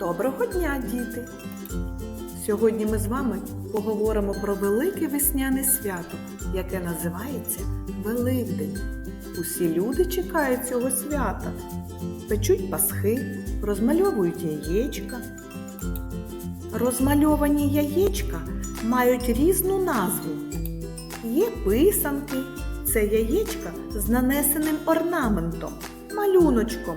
Доброго дня, діти! Сьогодні ми з вами поговоримо про велике весняне свято, яке називається Великдень. Усі люди чекають цього свята, печуть пасхи, розмальовують яєчка. Розмальовані яєчка мають різну назву. Є писанки, це яєчка з нанесеним орнаментом, малюночком.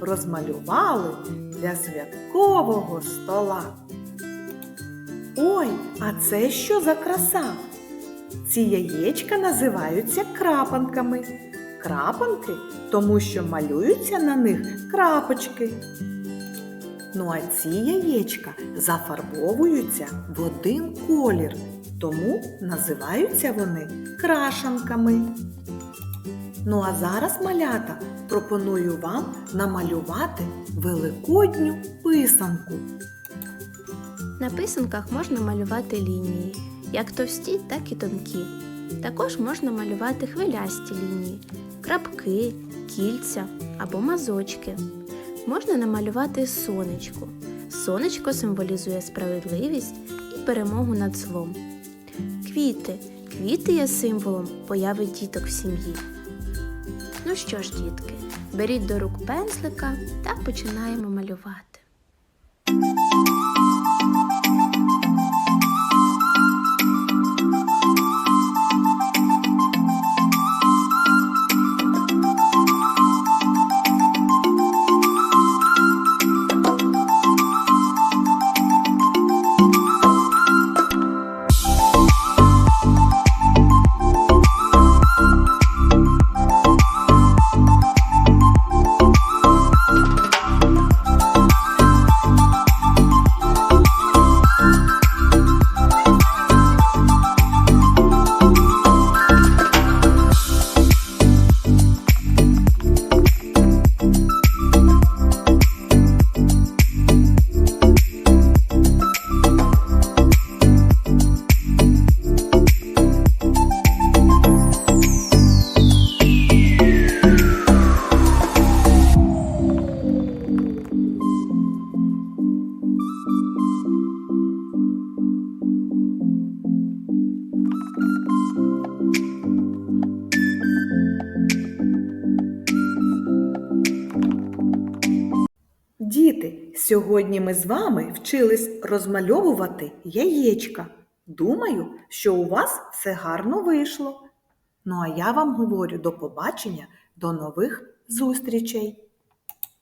розмалювали для святкового стола. Ой, а це що за краса? Ці яєчка називаються крапанками. Крапанки, тому що малюються на них крапочки. Ну а ці яєчка зафарбовуються в один колір, тому називаються вони крашанками. Ну а зараз, малята, пропоную вам намалювати великодню писанку. На писанках можна малювати лінії, як товсті, так і тонкі. Також можна малювати хвилясті лінії, крапки, кільця або мазочки. Можна намалювати сонечко. Сонечко символізує справедливість і перемогу над злом. Квіти. Квіти є символом появи діток в сім'ї. Ну що ж, дітки, беріть до рук пензлика та починаємо малювати. Сьогодні ми з вами вчились розмальовувати яєчка. Думаю, що у вас все гарно вийшло. Ну а я вам говорю до побачення, до нових зустрічей!